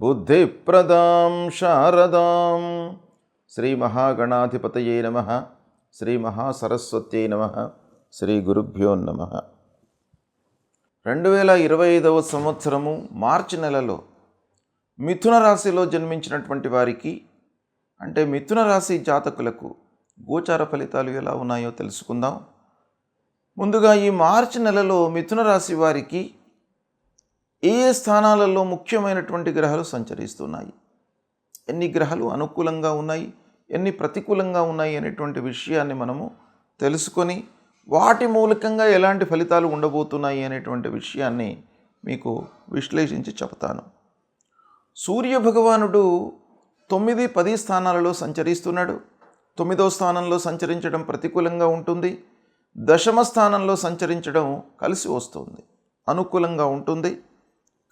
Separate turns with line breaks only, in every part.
బుద్ధిప్రదాం శారదాం. శ్రీ మహాగణాధిపతయే నమ. శ్రీ మహాసరస్వత్యై నమ. శ్రీ గురుభ్యో నమ. రెండు వేల ఇరవై ఐదవ సంవత్సరము మార్చి నెలలో మిథున రాశిలో జన్మించినటువంటి వారికి అంటే మిథున రాశి జాతకులకు గోచార ఫలితాలు ఎలా ఉన్నాయో తెలుసుకుందాం. ముందుగా ఈ మార్చి నెలలో మిథున రాశి వారికి ఏ స్థానాలలో ముఖ్యమైనటువంటి గ్రహాలు సంచరిస్తున్నాయి? ఎన్ని గ్రహాలు అనుకూలంగా ఉన్నాయి? ఎన్ని ప్రతికూలంగా ఉన్నాయి అనేటువంటి విషయాన్ని మనము తెలుసుకొని వాటి మూలకంగా ఎలాంటి ఫలితాలు ఉండబోతున్నాయి అనేటువంటి విషయాన్ని మీకు విశ్లేషించి చెప్తాను సూర్య భగవానుడు తొమ్మిది పది స్థానాలలో సంచరిస్తున్నాడు. తొమ్మిదో స్థానంలో సంచరించడం ప్రతికూలంగా ఉంటుంది. దశమ స్థానంలో సంచరించడం కలిసి వస్తుంది. అనుకూలంగా ఉంటుంది.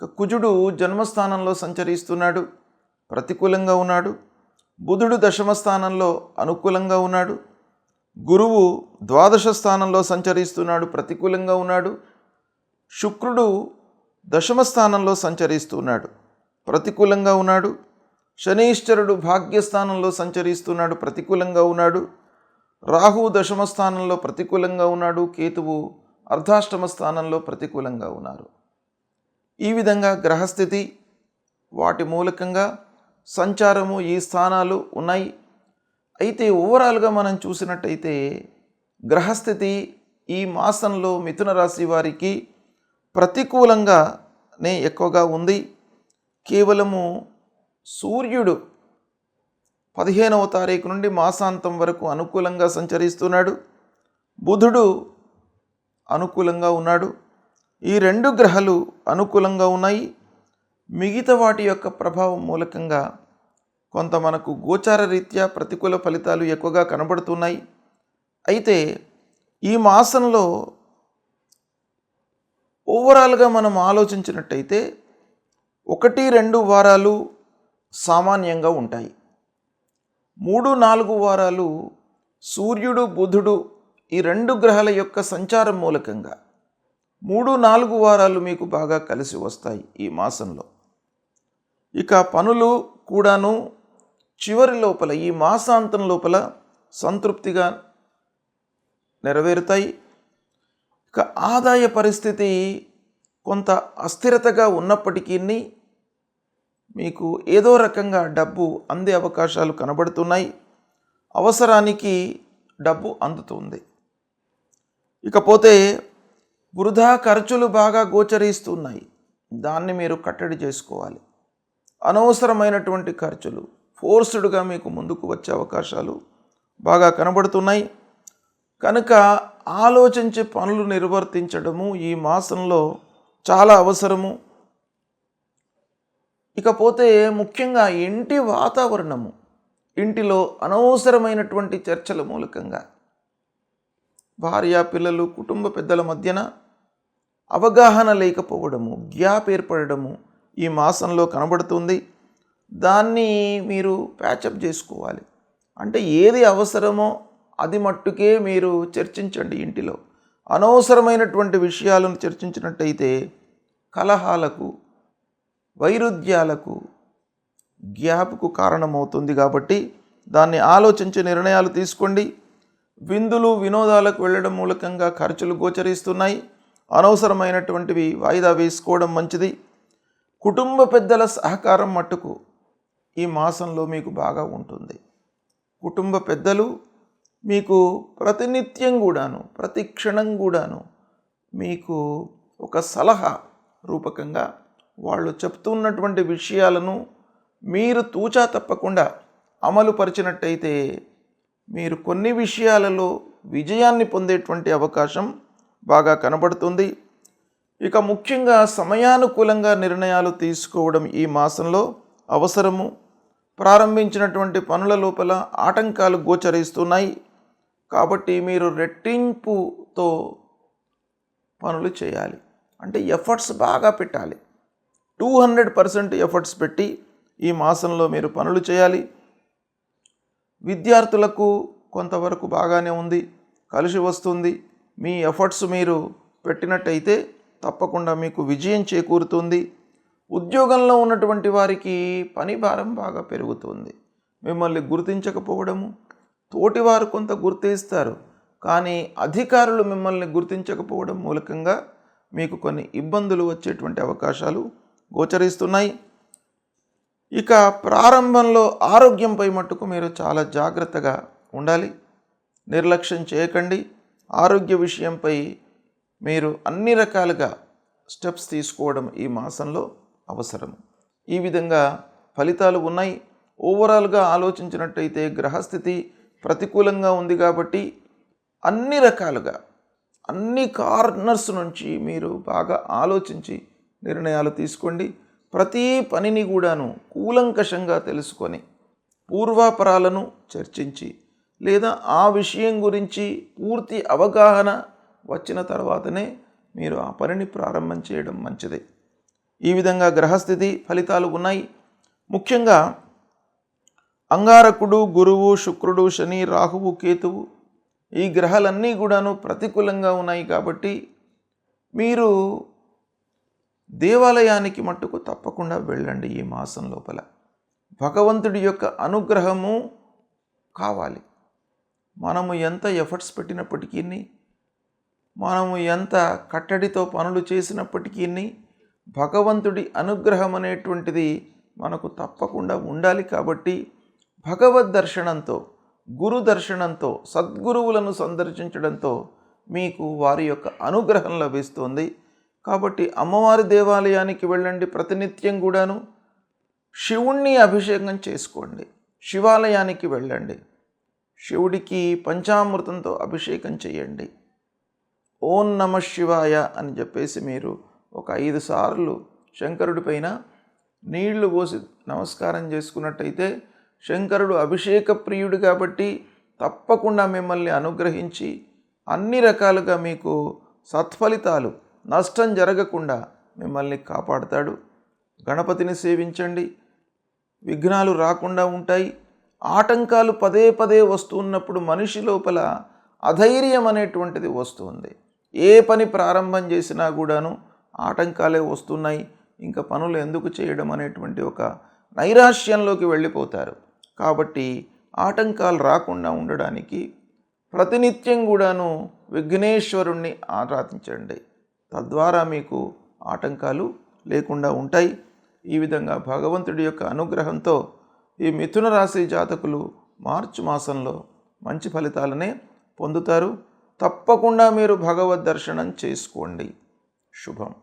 కుజుడు జన్మస్థానంలో సంచరిస్తున్నాడు ప్రతికూలంగా ఉన్నాడు. బుధుడు దశమ స్థానంలో అనుకూలంగా ఉన్నాడు. గురువు ద్వాదశ స్థానంలో సంచరిస్తున్నాడు ప్రతికూలంగా ఉన్నాడు. శుక్రుడు దశమ స్థానంలో సంచరిస్తున్నాడు ప్రతికూలంగా ఉన్నాడు. శనీశ్వరుడు భాగ్యస్థానంలో సంచరిస్తున్నాడు ప్రతికూలంగా ఉన్నాడు. రాహువు దశమ స్థానంలో ప్రతికూలంగా ఉన్నాడు. కేతువు అర్ధాష్టమ స్థానంలో ప్రతికూలంగా ఉన్నారు. ఈ విధంగా గ్రహస్థితి వాటి మూలకంగా సంచారము ఈ స్థానాలు ఉన్నాయి. అయితే ఓవరాల్గా మనం చూసినట్టయితే గ్రహస్థితి ఈ మాసంలో మిథున రాశి వారికి ప్రతికూలంగానే ఎక్కువగా ఉంది. కేవలము సూర్యుడు పదిహేనవ తారీఖు నుండి మాసాంతం వరకు అనుకూలంగా సంచరిస్తున్నాడు. బుధుడు అనుకూలంగా ఉన్నాడు. ఈ రెండు గ్రహాలు అనుకూలంగా ఉన్నాయి. మిగతా వాటి యొక్క ప్రభావం మూలకంగా కొంత మనకు గోచార రీత్యా ప్రతికూల ఫలితాలు ఎక్కువగా కనబడుతున్నాయి. అయితే ఈ మాసంలో ఓవరాల్గా మనం ఆలోచించినట్టయితే ఒకటి రెండు వారాలు సామాన్యంగా ఉంటాయి. మూడు నాలుగు వారాలు సూర్యుడు బుధుడు ఈ రెండు గ్రహాల యొక్క సంచారం మూలకంగా మూడు నాలుగు వారాలు మీకు బాగా కలిసి వస్తాయి ఈ మాసంలో. ఇక పనులు కూడాను చివరి లోపల ఈ మాసాంతం లోపల సంతృప్తిగా నెరవేరుతాయి. ఇక ఆదాయ పరిస్థితి కొంత అస్థిరతగా ఉన్నప్పటికీ మీకు ఏదో రకంగా డబ్బు అందే అవకాశాలు కనబడుతున్నాయి. అవసరానికి డబ్బు అందుతుంది. ఇకపోతే వృధా ఖర్చులు బాగా గోచరిస్తున్నాయి. దాన్ని మీరు కట్టడి చేసుకోవాలి. అనవసరమైనటువంటి ఖర్చులు ఫోర్స్డ్గా మీకు ముందుకు వచ్చే అవకాశాలు బాగా కనబడుతున్నాయి. కనుక ఆలోచించి పనులు నిర్వర్తించడము ఈ మాసంలో చాలా అవసరము. ఇకపోతే ముఖ్యంగా ఇంటి వాతావరణము ఇంటిలో అనవసరమైనటువంటి చర్చల మూలకంగా భార్య పిల్లలు కుటుంబ పెద్దల మధ్యన అవగాహన లేకపోవడము గ్యాప్ ఏర్పడము ఈ మాసంలో కనబడుతుంది. దాన్ని మీరు ప్యాచప్ చేసుకోవాలి. అంటే ఏది అవసరమో అది మట్టుకే మీరు చర్చించండి ఇంటిలో. అనవసరమైనటువంటి విషయాలను చర్చించినట్టయితే కలహాలకు వైరుధ్యాలకు గ్యాప్కు కారణమవుతుంది కాబట్టి దాన్ని ఆలోచించి నిర్ణయాలు తీసుకోండి. విందులు వినోదాలకు వెళ్ళడం మూలకంగా ఖర్చులు గోచరిస్తున్నాయి. అనవసరమైనటువంటివి వాయిదా వేసుకోవడం మంచిది. కుటుంబ పెద్దల సహకారం మట్టుకు ఈ మాసంలో మీకు బాగా ఉంటుంది. కుటుంబ పెద్దలు మీకు ప్రతినిత్యం కూడాను ప్రతి క్షణం కూడాను మీకు ఒక సలహా రూపకంగా వాళ్ళు చెప్తున్నటువంటి విషయాలను మీరు తూచా తప్పకుండా అమలు పరిచినట్టయితే మీరు కొన్ని విషయాలలో విజయాన్ని పొందేటువంటి అవకాశం బాగా కనబడుతుంది. ఇక ముఖ్యంగా సమయానుకూలంగా నిర్ణయాలు తీసుకోవడం ఈ మాసంలో అవసరము. ప్రారంభించినటువంటి పనుల లోపల ఆటంకాలు గోచరిస్తున్నాయి. కాబట్టి మీరు రెట్టింపుతో పనులు చేయాలి. అంటే ఎఫర్ట్స్ బాగా పెట్టాలి. టూ హండ్రెడ్ పర్సెంట్ ఎఫర్ట్స్ పెట్టి ఈ మాసంలో మీరు పనులు చేయాలి. విద్యార్థులకు కొంతవరకు బాగానే ఉంది. కలిసి వస్తుంది. మీ ఎఫర్ట్స్ మీరు పెట్టినట్టయితే తప్పకుండా మీకు విజయం చేకూరుతుంది. ఉద్యోగంలో ఉన్నటువంటి వారికి పని భారం బాగా పెరుగుతుంది. మిమ్మల్ని గుర్తించకపోవడము తోటివారు కొంత గుర్తిస్తారు కానీ అధికారులు మిమ్మల్ని గుర్తించకపోవడం మూలకంగా మీకు కొన్ని ఇబ్బందులు వచ్చేటువంటి అవకాశాలు గోచరిస్తున్నాయి. ఇక ప్రారంభంలో ఆరోగ్యంపై మట్టుకు మీరు చాలా జాగ్రత్తగా ఉండాలి. నిర్లక్ష్యం చేయకండి. ఆరోగ్య విషయంపై మీరు అన్ని రకాలుగా స్టెప్స్ తీసుకోవడం ఈ మాసంలో అవసరం. ఈ విధంగా ఫలితాలు ఉన్నాయి. ఓవరాల్గా ఆలోచించినట్టయితే గ్రహస్థితి ప్రతికూలంగా ఉంది కాబట్టి అన్ని రకాలుగా అన్ని కార్నర్స్ నుంచి మీరు బాగా ఆలోచించి నిర్ణయాలు తీసుకోండి. ప్రతి పనిని కూడాను కూలంకషంగా తెలుసుకొని పూర్వాపరాలను చర్చించి లేదా ఆ విషయం గురించి పూర్తి అవగాహన వచ్చిన తర్వాతనే మీరు ఆ పనిని ప్రారంభం చేయడం మంచిది. ఈ విధంగా గ్రహస్థితి ఫలితాలు ఉన్నాయి. ముఖ్యంగా అంగారకుడు గురువు శుక్రుడు శని రాహువు కేతువు ఈ గ్రహాలన్నీ కూడాను ప్రతికూలంగా ఉన్నాయి కాబట్టి మీరు దేవాలయానికి మట్టుకు తప్పకుండా వెళ్ళండి ఈ మాసం లోపల. భగవంతుడి యొక్క అనుగ్రహము కావాలి. మనము ఎంత ఎఫర్ట్స్ పెట్టినప్పటికీ మనము ఎంత కట్టడితో పనులు చేసినప్పటికీ భగవంతుడి అనుగ్రహం అనేటువంటిది మనకు తప్పకుండా ఉండాలి కాబట్టి భగవద్ దర్శనంతో గురు దర్శనంతో సద్గురువులను సందర్శించడంతో మీకు వారి యొక్క అనుగ్రహం లభిస్తుంది. కాబట్టి అమ్మవారి దేవాలయానికి వెళ్ళండి ప్రతినిత్యం కూడాను. శివుణ్ణి అభిషేకం చేసుకోండి. శివాలయానికి వెళ్ళండి. శివుడికి పంచామృతంతో అభిషేకం చేయండి ఓం నమ శివాయ అని చెప్పేసి మీరు ఒక ఐదు సార్లు శంకరుడి పైన నీళ్ళు పోసి నమస్కారం చేసుకున్నట్టయితే శంకరుడు అభిషేక ప్రియుడు కాబట్టి తప్పకుండా మిమ్మల్ని అనుగ్రహించి అన్ని రకాలుగా మీకు సత్ఫలితాలు నష్టం జరగకుండా మిమ్మల్ని కాపాడుతాడు. గణపతిని సేవించండి. విఘ్నాలు రాకుండా ఉంటాయి. ఆటంకాలు పదే పదే వస్తున్నప్పుడు మనిషి లోపల అధైర్యం అనేటువంటిది వస్తుంది. ఏ పని ప్రారంభం చేసినా కూడాను ఆటంకాలే వస్తున్నాయి. ఇంకా పనులు ఎందుకు చేయడం అనేటువంటి ఒక నైరాశ్యంలోకి వెళ్ళిపోతారు. కాబట్టి ఆటంకాలు రాకుండా ఉండడానికి ప్రతినిత్యం కూడాను విఘ్నేశ్వరుణ్ణి ఆరాధించండి. తద్వారా మీకు ఆటంకాలు లేకుండా ఉంటాయి. ఈ విధంగా భగవంతుడి యొక్క అనుగ్రహంతో ఈ మిథున రాశి జాతకులు మార్చి మాసంలో మంచి ఫలితాలనే పొందుతారు. తప్పకుండా మీరు భగవద్ దర్శనం చేసుకోండి. శుభం.